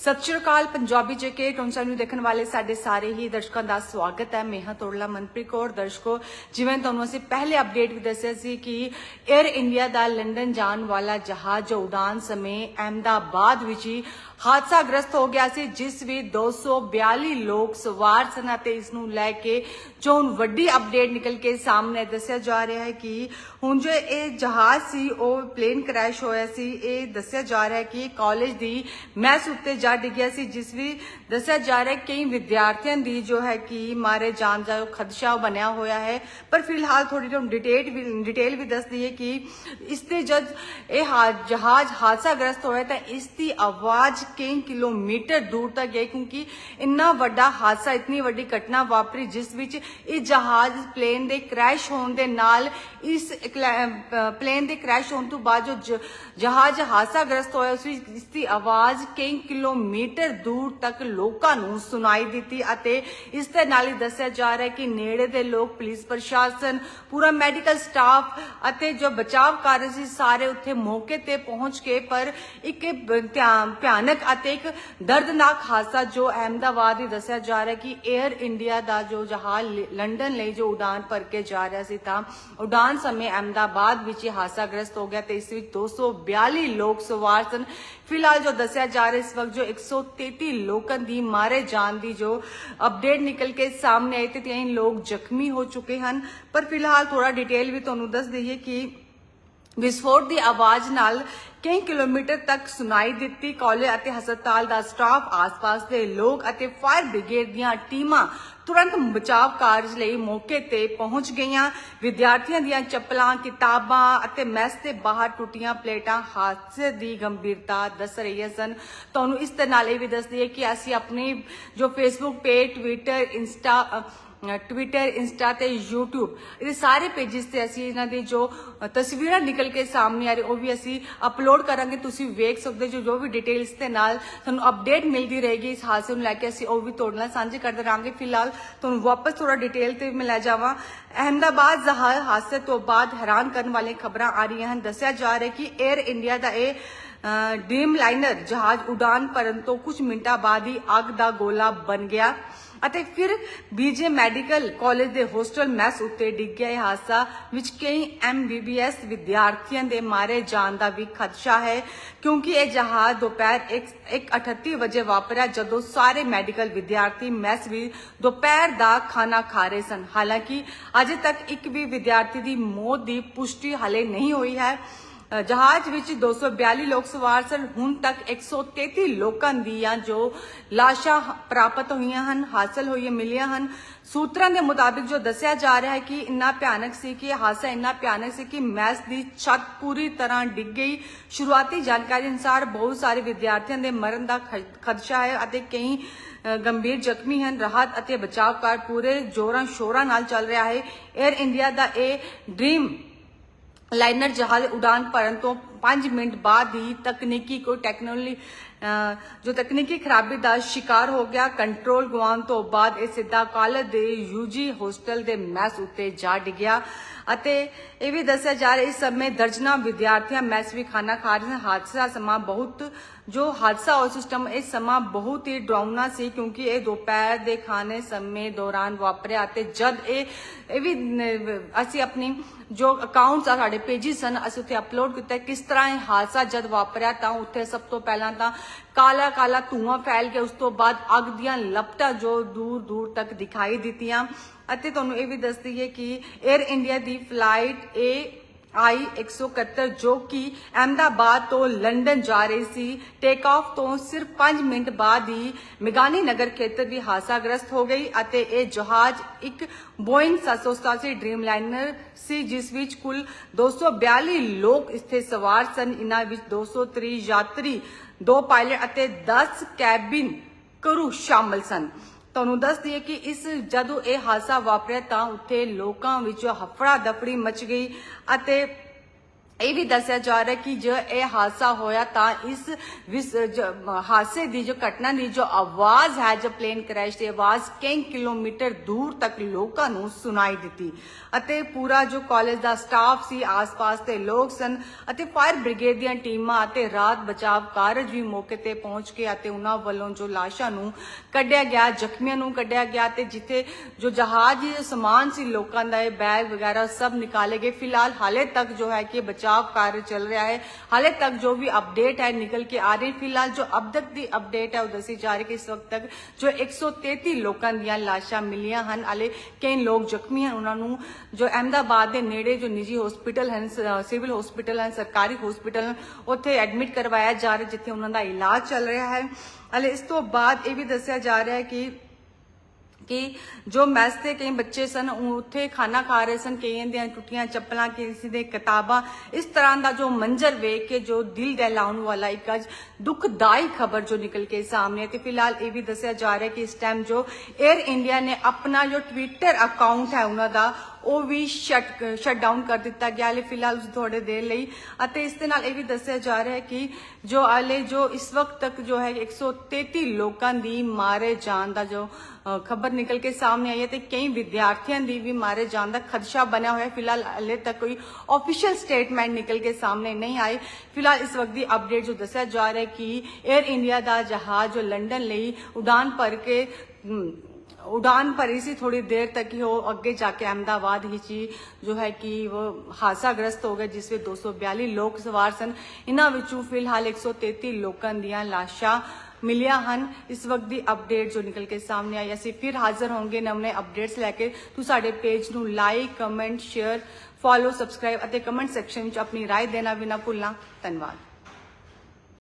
ਸਤਿ ਸ਼੍ਰੀ ਅਕਾਲ, ਪੰਜਾਬੀ ਜੇਕੇ ਟੋਨਸਾ ਨੂੰ ਦੇਖਣ ਵਾਲੇ ਸਾਡੇ ਸਾਰੇ ਹੀ ਦਰਸ਼ਕਾਂ ਦਾ ਸਵਾਗਤ ਹੈ। ਮੇਹਾ ਤੋੜਲਾ ਮਨਪ੍ਰੀਤ ਕੌਰ। ਦਰਸ਼ਕੋ, ਜਿਵੇਂ ਤੁਹਾਨੂੰ ਅਸੀਂ ਪਹਿਲੇ ਅਪਡੇਟ ਵੀ ਦੱਸਿਆ ਸੀ ਕਿ 에ਅਰ ਇੰਡੀਆ ਦਾ ਲੰਡਨ ਜਾਣ ਵਾਲਾ ਜਹਾਜ਼ ਉਡਾਨ ਸਮੇਂ ਅਹਿਮਦਾਬਾਦ ਵਿੱਚ ਹੀ ਹਾਦਸਾਗ੍ਰਸਤ ਹੋ ਗਿਆ ਸੀ, ਜਿਸ ਵਿੱਚ 242 ਲੋਕ ਸਵਾਰ ਸਨ ਅਤੇ ਇਸ ਨੂੰ ਲੈ ਕੇ ਜੋ ਹੁਣ ਵੱਡੀ ਅਪਡੇਟ ਨਿਕਲ ਕੇ ਸਾਹਮਣੇ ਦੱਸਿਆ ਜਾ ਰਿਹਾ ਹੈ ਕਿ ਹੁਣ ਜੋ ਇਹ ਜਹਾਜ਼ ਸੀ, ਉਹ ਪਲੇਨ ਕ੍ਰੈਸ਼ ਹੋਇਆ ਸੀ। ਇਹ ਦੱਸਿਆ ਜਾ ਰਿਹਾ ਹੈ ਕਿ ਕਾਲਜ ਦੀ ਮੈਸ ਉੱਤੇ ਜਾ ਡਿੱਗਿਆ ਸੀ, ਜਿਸ ਵੀ ਦੱਸਿਆ ਜਾ ਰਿਹਾ ਕਈ ਵਿਦਿਆਰਥੀਆਂ ਦੀ ਜੋ ਹੈ ਕਿ ਮਾਰੇ ਜਾਣ ਦਾ ਖਦਸ਼ਾ ਬਣਿਆ ਹੋਇਆ ਹੈ। ਪਰ ਫਿਲਹਾਲ ਥੋੜੀ ਜਿਹੀ ਡਿਟੇਲ ਡਿਟੇਲ ਵੀ ਦੱਸਦੀ ਹੈ ਕਿ ਇਸ ਤੇ ਜਦ ਇਹ ਜਹਾਜ਼ ਹਾਦਸਾਗ੍ਰਸਤ ਹੋਇਆ ਤਾਂ ਇਸ ਦੀ ਆਵਾਜ਼ ਕਈ ਕਿਲੋਮੀਟਰ ਦੂਰ ਤੱਕ ਗਈ, ਕਿਉਂਕਿ ਇੰਨਾ ਵੱਡਾ ਹਾਦਸਾ, ਇਤਨੀ ਵੱਡੀ ਘਟਨਾ ਵਾਪਰੀ, ਜਿਸ ਵਿੱਚ ਇਹ ਜਹਾਜ਼ ਪਲੇਨ ਦੇ ਕ੍ਰੈਸ਼ ਹੋਣ ਦੇ ਨਾਲ ਇਸ ਪਲੇਨ ਦੇ ਕ੍ਰੈਸ਼ ਹੋਣ ਤੋਂ ਬਾਅਦ ਜੋ ਜ- ਜਹਾਜ਼ ਹਾਦਸਾਗ੍ਰਸਤ ਹੋਇਆ, ਉਸ ਵਿੱਚ ਇਸ ਦੀ ਆਵਾਜ਼ ਕਈ ਕਿਲੋ ਕਿਲੋਮੀਟਰ ਦੂਰ ਤੱਕ ਲੋਕਾਂ ਨੂੰ ਸੁਣਾਈ ਦਿੱਤੀ ਅਤੇ ਇਸ ਦੇ ਨਾਲ ਹੀ ਦੱਸਿਆ ਜਾ ਰਿਹਾ ਹੈ ਕਿ ਨੇੜੇ ਦੇ ਲੋਕ, ਪੁਲਿਸ ਪ੍ਰਸ਼ਾਸਨ, ਪੂਰਾ ਮੈਡੀਕਲ ਸਟਾਫ ਅਤੇ ਜੋ ਬਚਾਵ ਕਾਰਜ ਸੀ, ਸਾਰੇ ਉੱਥੇ ਮੌਕੇ ਤੇ ਪਹੁੰਚ ਕੇ ਪਰ ਇੱਕ ਭਿਆਨਕ ਅਤੇ ਇੱਕ ਦਰਦਨਾਕ ਹਾਦਸਾ ਜੋ ਅਹਿਮਦਾਬਾਦ ਹੀ ਦੱਸਿਆ ਜਾ ਰਿਹਾ ਕਿ 에ਅਰ ਇੰਡੀਆ ਦਾ ਜੋ ਜਹਾਜ਼ ਲੰਡਨ ਲਈ ਜੋ ਉਡਾਨ ਭਰ ਕੇ ਜਾ ਰਿਹਾ ਸੀ, ਤਾਂ ਉਡਾਨ ਸਮੇਂ ਅਹਿਮਦਾਬਾਦ ਵਿੱਚ ਇਹ ਹਾਦਸਾਗ੍ਰਸਤ ਹੋ ਗਿਆ ਤੇ ਇਸ ਵਿੱਚ 242 ਲੋਕ ਸਵਾਰ ਸਨ। ਫਿਲਹਾਲ ਜੋ ਦੱਸਿਆ ਜਾ ਰਿਹਾ ਇਸ ਵਕਤ ਜੋ 133 ਲੋਕਾਂ ਦੀ ਮਾਰੇ ਜਾਣ ਦੀ ਜੋ ਅਪਡੇਟ ਨਿਕਲ ਕੇ ਸਾਹਮਣੇ ਆਈ ਤੇ ਤਿੰਨ ਲੋਕ ਜ਼ਖਮੀ ਹੋ ਚੁੱਕੇ ਹਨ ਪਰ ਫਿਲਹਾਲ ਥੋੜਾ ਡਿਟੇਲ ਵੀ ਤੁਹਾਨੂੰ ਦੱਸ ਦਈਏ ਕਿ ਵਿਸਫੋਟ ਦੀ ਆਵਾਜ਼ ਨਾਲ ਕਈ ਕਿਲੋਮੀਟਰ ਤੱਕ ਸੁਣਾਈ ਦਿੱਤੀ ਕਾਲਜ ਅਤੇ ਹਸਪਤਾਲ ਦਾ ਸਟਾਫ ਆਸ-ਪਾਸ ਦੇ ਲੋਕ ਅਤੇ ਫਾਇਰ ਬ੍ਰਿਗੇਡ ਦੀਆਂ ਟੀਮਾਂ ਤੁਰੰਤ ਬਚਾਵ ਕਾਰਜ ਲਈ ਮੌਕੇ ਤੇ ਪਹੁੰਚ ਗਈਆਂ। ਵਿਦਿਆਰਥੀਆਂ ਦੀਆਂ ਚੱਪਲਾਂ, ਕਿਤਾਬਾਂ ਅਤੇ ਮੈਸ ਦੇ ਬਾਹਰ ਟੁੱਟੀਆਂ ਪਲੇਟਾਂ ਹਾਦਸੇ ਦੀ ਗੰਭੀਰਤਾ ਦੱਸ ਰਹੀਆਂ ਸਨ। ਤੁਹਾਨੂੰ ਇਸ ਦੇ ਨਾਲ ਇਹ ਵੀ ਦੱਸ ਦਈਏ ਕਿ ਅਸੀਂ ਆਪਣੀ ਜੋ Facebook page Twitter Insta Twitter Insta ਤੇ ਯੂਟਿਊਬ ਇਹਦੇ ਸਾਰੇ ਪੇजेस ਤੇ ਅਸੀਂ ਇਹਨਾਂ ਦੀ ਜੋ ਤਸਵੀਰਾਂ ਨਿਕਲ ਕੇ ਸਾਹਮਣੇ ਆ ਰਹੀ, ਉਹ ਵੀ ਅਸੀਂ ਅਪਲੋਡ ਕਰਾਂਗੇ। ਤੁਸੀਂ ਵੇਖ ਸਕਦੇ ਜੋ ਜੋ ਵੀ ਡਿਟੇਲਸ ਤੇ ਨਾਲ ਤੁਹਾਨੂੰ ਅਪਡੇਟ ਮਿਲਦੀ ਰਹੇਗੀ ਇਸ ਹਾਦਸੇ ਨੂੰ ਲੈ ਕੇ ਅਸੀਂ ਉਹ ਵੀ ਤੁਹਾਡੇ ਨਾਲ ਸਾਂਝੇ ਕਰਦੇ ਰਹਾਂਗੇ। ਫਿਲਹਾਲ ਤੁਹਾਨੂੰ ਵਾਪਸ ਥੋੜਾ ਡਿਟੇਲ ਤੇ ਮੈਂ ਲੈ ਜਾਵਾਂ। ਅਹਮਦਾਬਾਦ ਜ਼ਹਾਰ ਹਾਦਸੇ ਤੋਂ ਬਾਅਦ ਹੈਰਾਨ ਕਰਨ ਵਾਲੀਆਂ ਖਬਰਾਂ ਆ ਰਹੀਆਂ ਹਨ। ਦੱਸਿਆ ਜਾ ਰਿਹਾ ਕਿ 에ਅਰ ਇੰਡੀਆ ਦਾ ਇਹ ਡ੍ਰੀਮ ਲਾਈਨਰ ਜਹਾਜ਼ ਉਡਾਨ ਭਰਨ ਤੋਂ ਕੁਝ ਮਿੰਟਾਂ ਬਾਅਦ ਹੀ ਅੱਗ ਦਾ ਗੋਲਾ ਬਣ ਗਿਆ ਅਤੇ ਫਿਰ ਬੀਜੇ ਮੈਡੀਕਲ ਕਾਲਜ ਦੇ ਹੋਸਟਲ ਮੈਸ ਉੱਤੇ ਡਿੱਗ ਗਿਆ ਇਹ ਹਾਦਸਾ, ਵਿੱਚ ਕਈ ਐਮਬੀਬੀਐਸ ਵਿਦਿਆਰਥੀਆਂ ਦੇ ਮਾਰੇ ਜਾਣ ਦਾ ਵੀ ਖਦਸ਼ਾ ਹੈ, ਕਿਉਂਕਿ ਇਹ ਜਹਾਜ਼ ਦੁਪਹਿਰ 1:38 ਵਜੇ ਵਾਪਰਿਆ ਜਦੋਂ ਸਾਰੇ ਮੈਡੀਕਲ ਵਿਦਿਆਰਥੀ ਮੈਸ ਵਿੱਚ ਦੁਪਹਿਰ ਦਾ ਖਾਣਾ ਖਾ ਰਹੇ ਸਨ। ਹਾਲਾਂਕਿ ਅਜੇ ਤੱਕ ਇੱਕ ਵੀ ਵਿਦਿਆਰਥੀ ਦੀ ਮੌਤ ਦੀ ਪੁਸ਼ਟੀ ਹਾਲੇ ਨਹੀਂ ਹੋਈ ਹੈ। ਜਹਾਜ਼ ਵਿੱਚ 242 ਲੋਕ ਸਵਾਰ ਸਨ। ਹੁਣ ਤੱਕ 133 ਲੋਕਾਂ ਦੀਆਂ ਜੋ ਲਾਸ਼ਾਂ ਪ੍ਰਾਪਤ ਹੋਈਆਂ ਹਨ, ਹਾਸਲ ਹੋਈਆਂ ਮਿਲੀਆਂ ਹਨ। ਸੂਤਰਾਂ ਦੇ ਮੁਤਾਬਿਕ ਜੋ ਦੱਸਿਆ ਜਾ ਰਿਹਾ ਹੈ ਕਿ ਇੰਨਾ ਭਿਆਨਕ ਸੀ ਕਿ ਇਹ ਹਾਦਸਾ ਇੰਨਾ ਭਿਆਨਕ ਸੀ ਕਿ ਮੈਸ ਦੀ ਛੱਤ ਪੂਰੀ ਤਰ੍ਹਾਂ ਡਿੱਗ ਗਈ। ਸ਼ੁਰੂਆਤੀ ਜਾਣਕਾਰੀ ਅਨੁਸਾਰ ਬਹੁਤ ਸਾਰੇ ਵਿਦਿਆਰਥੀਆਂ ਦੇ ਮਰਨ ਦਾ ਖਦਸ਼ਾ ਹੈ ਅਤੇ ਕਈ ਗੰਭੀਰ ਜ਼ਖਮੀ ਹਨ। ਰਾਹਤ ਅਤੇ ਬਚਾਅ ਕਾਰ ਪੂਰੇ ਜੋਰਾਂ ਸ਼ੋਰਾਂ ਨਾਲ ਚੱਲ ਰਿਹਾ ਹੈ। 에ਅਰ ਇੰਡੀਆ ਦਾ ਇਹ ਡ੍ਰੀਮ ਲਾਈਨਰ ਜਹਾਜ਼ ਉਡਾਨ ਭਰਨ ਤੋਂ 5 ਮਿੰਟ ਬਾਅਦ ਹੀ ਤਕਨੀਕੀ ਕੋਈ ਟੈਕਨੋਲੋਜੀ ਜੋ ਤਕਨੀਕੀ ਖਰਾਬੀ ਦਾ ਸ਼ਿਕਾਰ ਹੋ ਗਿਆ ਕੰਟਰੋਲ ਗਵਾਉਣ ਤੋਂ ਬਾਅਦ ਇਹ ਸਿੱਧਾ ਕਾਲਜ ਦੇ ਯੂਜੀ ਹੋਸਟਲ ਦੇ ਮੈਸ ਉੱਤੇ ਜਾ ਡਿੱਗਿਆ। ਅਤੇ ਇਹ ਵੀ ਦੱਸਿਆ ਜਾ ਰਿਹਾ, ਇਸ ਸਮੇਂ ਦਰਜਨਾ ਵਿਦਿਆਰਥੀਆਂ ਮੈਸ ਵੀ ਖਾਣਾ ਖਾ ਰਹੇ ਸਨ। ਹਾਦਸਾ ਸਮਾਂ ਬਹੁਤ, ਜੋ ਹਾਦਸਾ ਹੋਇਆ ਸਿਸਟਮ ਇਹ ਸਮਾਂ ਬਹੁਤ ਹੀ ਡਰਾਉਣਾ ਸੀ ਕਿਉਂਕਿ ਇਹ ਦੁਪਹਿਰ ਦੇ ਖਾਣੇ ਸਮੇਂ ਦੌਰਾਨ ਵਾਪਰਿਆ ਅਤੇ ਜਦ ਇਹ ਇਹ ਵੀ ਅਸੀਂ ਆਪਣੀ ਜੋ ਅਕਾਊਂਟਸ ਆ, ਸਾਡੇ ਪੇਜਿਸ ਹਨ, ਅਸੀਂ ਉੱਥੇ ਅਪਲੋਡ ਕੀਤਾ, ਕਿਸ ਤਰ੍ਹਾਂ ਇਹ ਹਾਦਸਾ ਜਦ ਵਾਪਰਿਆ ਤਾਂ ਉੱਥੇ ਸਭ ਤੋਂ ਪਹਿਲਾਂ ਤਾਂ ਕਾਲਾ ਕਾਲਾ ਧੂਆਂ ਫੈਲ ਗਿਆ ਉਸ ਤੋਂ ਬਾਅਦ ਅੱਗ ਦੀਆਂ ਲਪਟਾਂ ਜੋ ਦੂਰ ਦੂਰ ਤੱਕ ਦਿਖਾਈ ਦਿੱਤੀਆਂ। ਅਤੇ ਤੁਹਾਨੂੰ ਇਹ ਵੀ ਦੱਸਦੀ ਹੈ ਕਿ 에ਅਰ ਇੰਡੀਆ ਦੀ ਫਲਾਈਟ ਏ ਆਈ 171 ਜੋ ਕਿ ਅਹਿਮਦਾਬਾਦ ਤੋਂ ਲੰਡਨ ਜਾ ਰਹੀ ਸੀ। ਟੇਕ ਆਫ ਤੋਂ ਸਿਰਫ 5 ਮਿੰਟ ਬਾਅਦ ਹੀ ਮਿਗਾਨੀ ਨਗਰ ਖੇਤਰ ਦੀ ਹਾਦਸਾਗ੍ਰਸਤ ਹੋ ਗਈ ਅਤੇ ਇਹ ਜਹਾਜ਼ ਇੱਕ ਬੋਇੰਗ 787 ਡ੍ਰੀਮ ਸੀ, ਜਿਸ ਵਿੱਚ ਕੁੱਲ 242 ਲੋਕ ਇੱਥੇ ਸਵਾਰ ਸਨ। ਇਨ੍ਹਾਂ ਵਿੱਚ 230 ਯਾਤਰੀ, ਦੋ ਪਾਇਲਟ ਅਤੇ 10 ਕੈਬਿਨ ਕਰੂ ਸ਼ਾਮਲ ਸਨ। ਤੁਹਾਨੂੰ ਦੱਸ ਦਈਏ ਕਿ ਇਸ ਜਦੋਂ ਇਹ ਹਾਦਸਾ ਵਾਪਰਿਆ ਤਾਂ ਉੱਥੇ ਲੋਕਾਂ ਵਿੱਚ ਹਫੜਾ ਦਫੜੀ ਮਚ ਗਈ ਅਤੇ ਇਹ ਵੀ ਦੱਸਿਆ ਜਾ ਰਿਹਾ ਕਿ ਜੋ ਇਹ ਹਾਦਸਾ ਹੋਇਆ ਤਾਂ ਇਸ ਹਾਦਸੇ ਦੀ ਜੋ ਘਟਨਾ ਦੀ ਜੋ ਆਵਾਜ਼ ਹੈ, ਜੋ ਪਲੇਨ ਕ੍ਰੈਸ਼ ਦੀ ਆਵਾਜ਼ ਕਈ ਕਿਲੋਮੀਟਰ ਦੂਰ ਤੱਕ ਲੋਕਾਂ ਨੂੰ ਸੁਣਾਈ ਦਿੱਤੀ। ਅਤੇ ਪੂਰਾ ਜੋ ਕਾਲਜ ਦਾ ਸਟਾਫ ਸੀ, ਆਸ-ਪਾਸ ਦੇ ਲੋਕ ਸਨ ਅਤੇ ਫਾਇਰ ਬ੍ਰਿਗੇਡ ਦੀਆਂ ਟੀਮਾਂ ਅਤੇ ਰਾਤ ਬਚਾਵ ਕਾਰਜ ਵੀ ਮੌਕੇ ਤੇ ਪਹੁੰਚ ਕੇ ਅਤੇ ਉਹਨਾਂ ਵੱਲੋਂ ਜੋ ਲਾਸ਼ਾਂ ਨੂੰ ਕੱਢਿਆ ਗਿਆ, ਜ਼ਖਮੀਆਂ ਨੂੰ ਕੱਢਿਆ ਗਿਆ ਤੇ ਜਿੱਥੇ ਜੋ ਜਹਾਜ਼, ਸਮਾਨ ਸੀ, ਲੋਕਾਂ ਦਾ ਇਹ ਬੈਗ ਵਗੈਰਾ ਸਭ ਨਿਕਾਲੇ ਗਏ। ਫਿਲਹਾਲ ਹਾਲੇ ਤੱਕ ਜੋ ਹੈ ਕਿ ਬਚਾਵ ਕਾਰਜ ਚੱਲ ਰਿਹਾ ਹੈ। ਹਾਲੇ ਤੱਕ ਜੋ ਵੀ ਅਪਡੇਟ ਹੈ, ਨਿਕਲ ਕੇ ਆ ਰਹੀ ਫਿਲਹਾਲ ਜੋ ਅਬ ਤੱਕ ਦੀ ਅਪਡੇਟ ਹੈ, ਉਹ ਦੱਸੀ ਜਾ ਰਹੀ ਕਿ ਇਸ ਵਕਤ ਤੱਕ ਜੋ 133 ਲੋਕਾਂ ਦੀਆਂ ਲਾਸ਼ਾਂ ਮਿਲੀਆਂ ਹਨ। ਹਾਲੇ ਕਈ ਲੋਕ ਜ਼ਖਮੀ ਹਨ। ਉਹਨਾਂ ਨੂੰ ਜੋ ਅਹਿਮਦਾਬਾਦ ਦੇ ਨੇੜੇ ਜੋ ਨਿੱਜੀ ਹਸਪੀਟਲ ਹਨ ਸਿਵਲ ਹਸਪੀਟਲ ਹਨ, ਸਰਕਾਰੀ ਹਸਪੀਟਲ ਉੱਥੇ ਐਡਮਿਟ ਕਰਵਾਇਆ ਜਾ ਰਿਹਾ ਜਿੱਥੇ ਉਹਨਾਂ ਦਾ ਇਲਾਜ ਚੱਲ ਰਿਹਾ ਹੈ। ਹਾਲੇ ਇਸ ਤੋਂ ਬਾਅਦ ਇਹ ਵੀ ਦੱਸਿਆ ਜਾ ਰਿਹਾ ਹੈ ਕਿ ਕਿ ਜੋ ਮੈਸ ਤੇ ਕਈ ਬੱਚੇ ਸਨ ਉੱਥੇ ਖਾਣਾ ਖਾ ਰਹੇ ਸਨ, ਕਈਆਂ ਦੀਆਂ ਟੁੱਟੀਆਂ ਚੱਪਲਾਂ, ਕਿਸੇ ਦੇ ਕਿਤਾਬਾਂ, ਇਸ ਤਰ੍ਹਾਂ ਦਾ ਜੋ ਮੰਜ਼ਰ ਵੇਖ ਕੇ ਜੋ ਦਿਲ ਦਹਿਲਾਉਣ ਵਾਲਾ ਇੱਕ ਅੱਜ ਦੁਖਦਾਈ ਖਬਰ ਜੋ ਨਿਕਲ ਕੇ ਸਾਹਮਣੇ ਤੇ ਫਿਲਹਾਲ ਇਹ ਵੀ ਦੱਸਿਆ ਜਾ ਰਿਹਾ ਕਿ ਇਸ ਟਾਈਮ ਜੋ 에ਅਰ ਇੰਡੀਆ ਨੇ ਆਪਣਾ ਜੋ ਟਵਿੱਟਰ ਅਕਾਊਂਟ ਹੈ, ਉਹਨਾਂ ਦਾ ਉਹ ਵੀ ਸ਼ਟ ਸ਼ਟ ਡਾਊਨ ਕਰ ਦਿੱਤਾ ਗਿਆ ਹਲੇ ਫਿਲਹਾਲ ਥੋੜੇ ਦੇਰ ਲਈ। ਅਤੇ ਇਸ ਦੇ ਨਾਲ ਇਹ ਵੀ ਦੱਸਿਆ ਜਾ ਰਿਹਾ ਹੈ ਕਿ ਜੋ ਹਾਲੇ ਜੋ ਇਸ ਵਕਤ ਤੱਕ ਜੋ ਹੈ 133 ਲੋਕਾਂ ਦੀ ਮਾਰੇ ਜਾਣ ਦਾ ਜੋ ਖਬਰ ਨਿਕਲ ਕੇ ਸਾਹਮਣੇ ਆਈ ਹੈ ਤੇ ਕਈ ਵਿਦਿਆਰਥੀਆਂ ਦੀ ਵੀ ਮਾਰੇ ਜਾਣ ਦਾ ਖਦਸ਼ਾ ਬਣਿਆ ਹੋਇਆ ਹੈ। ਫਿਲਹਾਲ ਹਲੇ ਤੱਕ ਕੋਈ ਆਫੀਸ਼ੀਅਲ ਸਟੇਟਮੈਂਟ ਨਿਕਲ ਕੇ ਸਾਹਮਣੇ ਨਹੀਂ ਆਈ। ਫਿਲਹਾਲ ਇਸ ਵਕਤ ਦੀ ਅਪਡੇਟ ਜੋ ਦੱਸਿਆ ਜਾ ਰਿਹਾ ਹੈ ਕਿ 에ਅਰ ਇੰਡੀਆ ਦਾ ਜਹਾਜ਼ ਜੋ ਲੰਡਨ ਲਈ ਉਡਾਨ ਭਰ ਕੇ ਹਮ, ਉਡਾਨ ਭਰੀ ਸੀ ਥੋੜੀ ਦੇਰ ਤੱਕ ਹੀ ਉਹ ਅੱਗੇ ਜਾ ਕੇ ਅਹਿਮਦਾਬਾਦ ਹੀ ਜੀ ਜੋ ਹੈ ਕਿ ਉਹ ਹਾਦਸਾਗ੍ਰਸਤ ਹੋ ਗਿਆ ਜਿਸ ਵਿੱਚ 242 ਲੋਕ ਸਵਾਰ ਸਨ ਇਹਨਾਂ ਵਿੱਚੋਂ ਫਿਲਹਾਲ 133 ਲੋਕਾਂ ਦੀਆਂ ਲਾਸ਼ਾਂ ਮਿਲੀਆਂ ਹਨ ਇਸ ਵਕਤ ਦੀ ਅਪਡੇਟ ਜੋ ਨਿਕਲ ਕੇ ਸਾਹਮਣੇ ਆਈ ਅਸੀਂ ਫਿਰ ਹਾਜ਼ਰ ਹੋਵਾਂਗੇ ਨਵੇਂ ਅਪਡੇਟਸ ਲੈ ਕੇ ਤੁਸੀਂ ਸਾਡੇ ਪੇਜ ਨੂੰ like comment share follow subscribe ਅਤੇ ਕਮੈਂਟ ਸੈਕਸ਼ਨ ਵਿੱਚ ਆਪਣੀ رائے ਦੇਣਾ ਵੀ ਨਾ ਭੁੱਲਣਾ ਧੰਨਵਾਦ